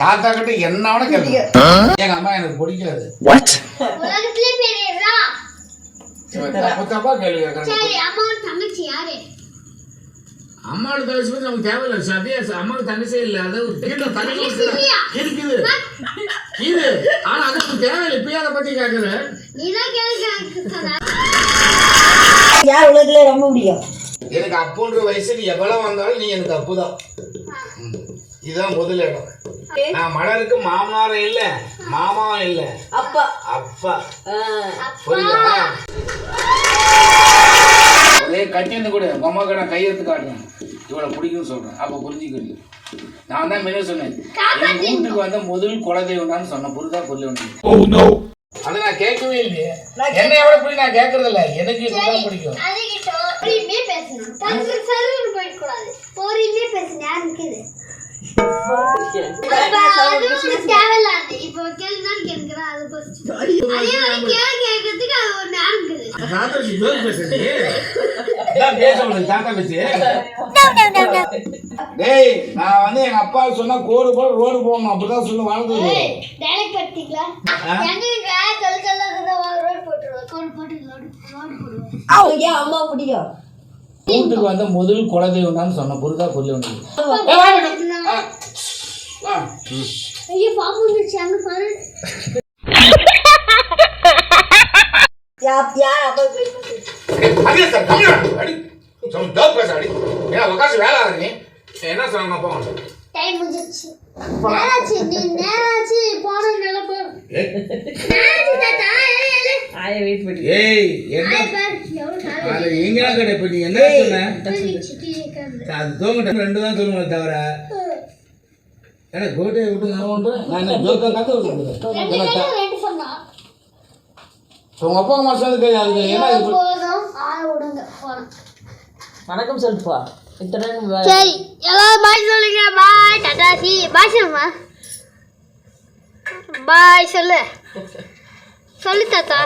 தாத்தா கிட்ட என்ன வேணா கேளுங்க. எங்க அம்மா எனக்கு பிடிக்காது. உலகத்திலே பெரியவரா இவன் தப்பு தப்பா கேள்வி கேட்கறாங்க சரி அம்மாவோட தங்கச்சி யாரு? அம்மாவோட தங்கச்சி பத்தி நமக்கு தேவையில்லை சதே அம்மாவுக்கு தங்கச்சியே இல்லை அது ஒரு கீழே தங்கச்சி? இருக்குது. இது ஆனா அது நமக்கு தேவையில்லை இப்பயே அதை பத்தி சொன்ன. யார் உலகத்துல ரொம்ப முடியும் எனக்கு அப்புன்ற வயசு நீ எவ்வளவு வந்தாலும் நீ எனக்கு அப்புதான். இதுதான் முதல் இடம் நான் மலருக்கு மாமனாரும் இல்ல மாமாவும் இல்ல அப்பா அப்பா. புரியுதா ஒரே கட்டி வந்து கூட அம்மாவுக்கு நான் கையெழுத்து காட்டுறேன் இவளை பிடிக்கும்னு சொல்றேன் அப்ப புரிஞ்சுக்கிறீங்க நான் தான் முன்னாடி சொன்னேன் என் வீட்டுக்கு வந்த முதல் குலதெய்வம்னு சொன்ன புரிதா புரியல உனக்கு அதை நான் கேட்கவே இல்லையே என்னை எவ்வளவு பிடிக்கும் நான் கேட்கறது இல்ல எனக்கு இதுதான் பிடிக்கும் பொறுமையே பேசணும் பொறுமையே பேசணும் யார் டேய் நான் வந்து எங்க அப்பா சொன்னா கோடு போட ரோடு போகணும் அப்படிதான் சொல்லி வாழ்ந்தது டைரக்ட் படுத்திக்கலாம் எங்க கல் கல்லா இருந்தா ரோடு போட்டுருவோம் கோடு போட்டு ரோடு ரோடு போடுவோம் அவங்களுக்கு ஏன் அம்மா பிடிக்கும் வீட்டுக்கு வந்த முதல் குலதெய்வம் சொன்ன புரிதா புரியல உனக்கு ஆ, ஆ. ஐயோ பாப்பு வந்துருச்சு அங்க பாரு யார் யார் அப்பா சார், கம்மியா. அடி. சொல்லு, ஜோக் பேச, அடி. ஏன் உக்காந்து வேலை ஆகுது? என்ன சொன்னாங்க அப்பா உனக்கு? டைம் முடிஞ்சிருச்சு நேராச்சு நீ நேராச்சு போன நல்லா போறோம் ஏய், நேராச்சு தாத்தா ஏய், ஏய், ஆய வெயிட் பண்ணி ஏய் என்ன ஏய், பாரு, எவ்வளவு காலம் அது எங்கடா கடை இப்ப நீ என்ன சொன்ன. அது தூங்கிட்ட ரெண்டு தான் தூங்குமே தவிர ஏன்னா கோட்டையை விட்டு நான் பண்றேன் நான் என்ன ஜோக்கா கத்து ரெண்டு பேரும் ரெண்டு சொன்னா. உங்க அப்பா அம்மா ஏன்னா விடுங்க. போனோம் வணக்கம் சொல்லுப்பா இத்தனை சரி எல்லாரும் பாய் சொல்லுங்க. பாய் டாடா சி. பாய் சொல்லுமா பாய் சொல்லு. சொல்லு தாத்தா.